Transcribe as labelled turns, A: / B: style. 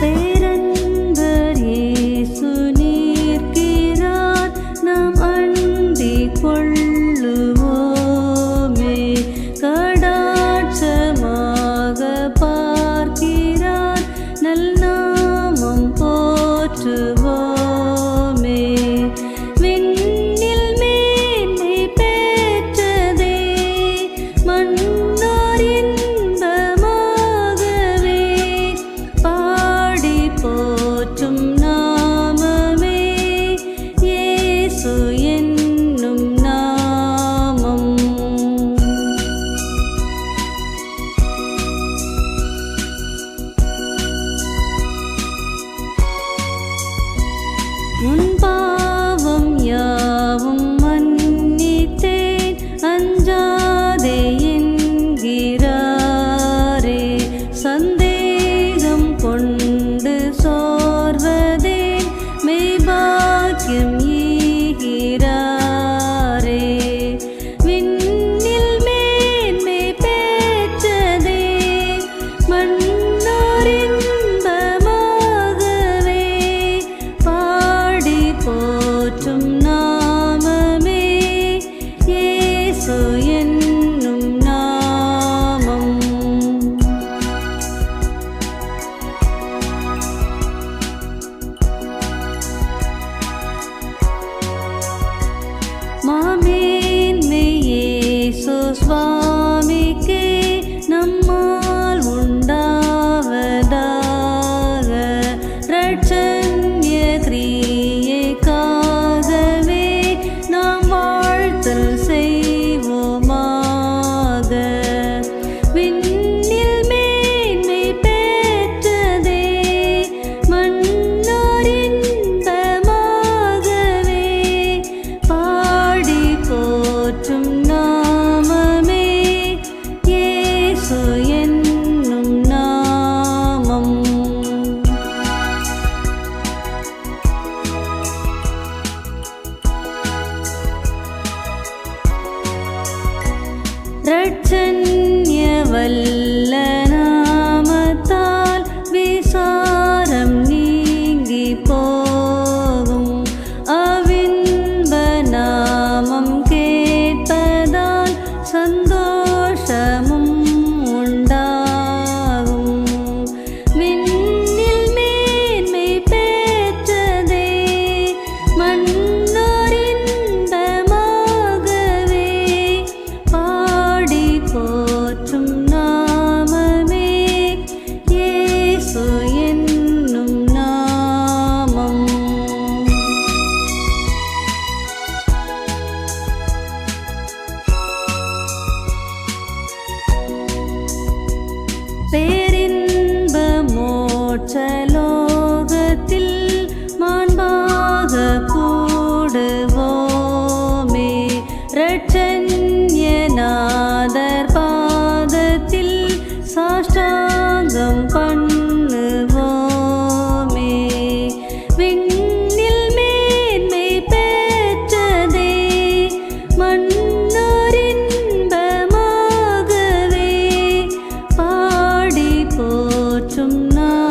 A: tem. 눈 words ரட்சண்ய வல்ல பஞ்சலோகத்தில் மாண்பாக போடுவோமே ரட்சன்யநாதர் பாதத்தில் சாஷ்டாங்கம் பண்ணுவோமே. விண்ணில் மேன்மை பெற்றதே மன்னோரின்பமாகவே. பாடி போற்றும் நான்